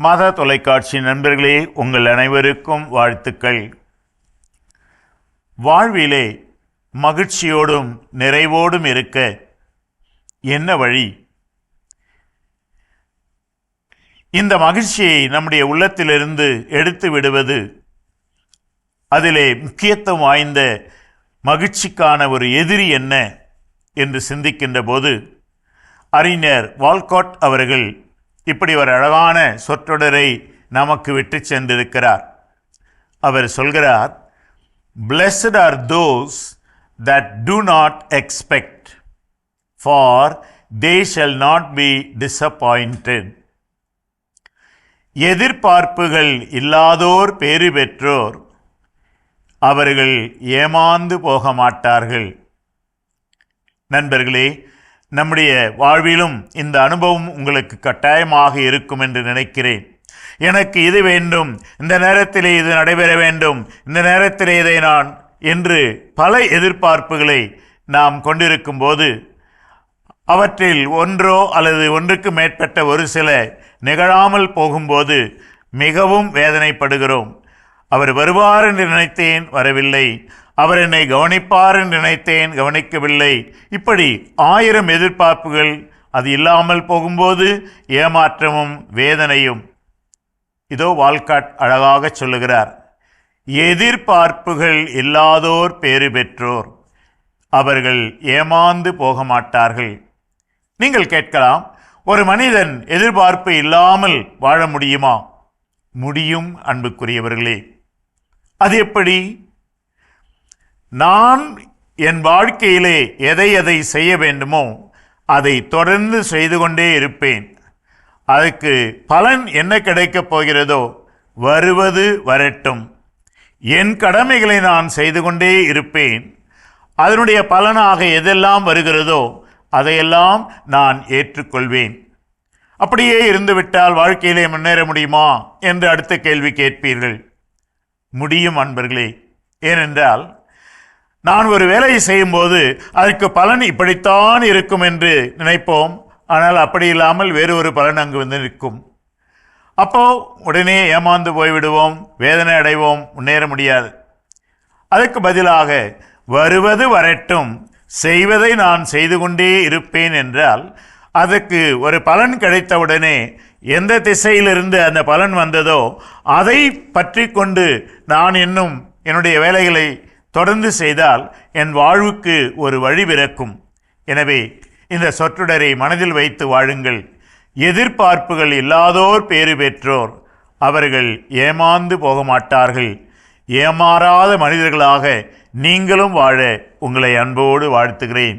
மாதா தொலைக்காட்சி நண்பர்களே உங்கள் அனைவருக்கும் வாழ்த்துக்கள். வாழ்விலே மகிழ்ச்சியோடும் நிறைவோடும் இருக்க என்ன வழி? இந்த மகிழ்ச்சியை நம்முடைய உள்ளத்திலிருந்து எடுத்து விடுவது அதிலே முக்கியத்துவம் வாய்ந்த மகிழ்ச்சிக்கான ஒரு எதிரி என்ன? என்று சிந்திக்கின்ற போது அறிஞர் வால்காட் அவர்கள் இப்படி ஒரு அழகான சொற்றொடரை நமக்கு விட்டு சென்றிருக்கிறார். அவர் சொல்கிறார் blessed are those that do not expect for they shall not be disappointed. எதிர்பார்ப்புகள் இல்லாதோர் பேறு பெற்றோர் அவர்கள் ஏமாந்து போக மாட்டார்கள் நண்பர்களே நம்முடைய வாழ்விலும் இந்த அனுபவம் உங்களுக்கு கட்டாயமாக இருக்கும் என்று நினைக்கிறேன். எனக்கு இது வேண்டும் இந்த நேரத்திலே இது நடைபெற வேண்டும் இந்த நேரத்திலே இதை நான் என்று பல எதிர்பார்ப்புகளை நாம் கொண்டிருக்கும் போது அவற்றில் ஒன்றோ அல்லது ஒன்றுக்கு மேற்பட்ட ஒரு சில நிகழாமல் போகும்போது மிகவும் வேதனைப்படுகிறோம். அவர் வருவார் என்று நினைத்தேன் வரவில்லை. அவர் என்னை கவனிப்பார் என்று நினைத்தேன் கவனிக்கவில்லை. இப்படி ஆயிரம் எதிர்பார்ப்புகள் அது இல்லாமல் போகும்போது ஏமாற்றமும் வேதனையும். இதோ வால்காட் அழகாக சொல்லுகிறார் எதிர்பார்ப்புகள் இல்லாதோர் பேறு பெற்றோர். அவர்கள் ஏமாந்து போக மாட்டார்கள் நீங்கள் கேட்கலாம் ஒரு மனிதன் எதிர்பார்ப்பு இல்லாமல் வாழ முடியுமா? முடியும் அன்புக்குரியவர்களே. அது எப்படி? நான் என் வாழ்க்கையிலே எதை எதை செய்ய வேண்டுமோ அதை தொடர்ந்து செய்து கொண்டே இருப்பேன். அதுக்கு பலன் என்ன கிடைக்கப் போகிறதோ வருவது வரட்டும். என் கடமைகளை நான் செய்து கொண்டே இருப்பேன். அதனுடைய பலனாக எதெல்லாம் வருகிறதோ அதையெல்லாம் நான் ஏற்றுக்கொள்வேன். அப்படியே இருந்துவிட்டால் வாழ்க்கையிலே முன்னேற முடியுமா என்று அடுத்த கேள்வி கேட்பீர்கள். முடியும் அன்பர்களே ஏனென்றால் நான் ஒரு வேலையை செய்யும்போது அதற்கு பலன் இப்படித்தான் இருக்கும் என்று நினைப்போம். ஆனால் அப்படி இல்லாமல் வேறு ஒரு பலன் அங்கு வந்து நிற்கும். அப்போ உடனே ஏமாந்து போய்விடுவோம் வேதனை அடைவோம் முன்னேற முடியாது. அதற்கு பதிலாக வருவது வரட்டும் செய்வதை நான் செய்து கொண்டே இருப்பேன் என்றால் அதற்கு ஒரு பலன் கிடைத்தவுடனே எந்த திசையிலிருந்து அந்த பலன் வந்ததோ அதை பற்றி கொண்டு நான் இன்னும் என்னுடைய வேலைகளை தொடர்ந்து செய்தால் என் வாழ்வுக்கு ஒரு வழி பிறக்கும். எனவே இந்த சொற்றொடரை மனதில் வைத்து வாழுங்கள். எதிர்பார்ப்புகள் இல்லாதோர் பேறு பெற்றோர். அவர்கள் ஏமாந்து போக மாட்டார்கள் ஏமாறாத மனிதர்களாக நீங்களும் வாழ உங்களை அன்போடு வாழ்த்துகிறேன்.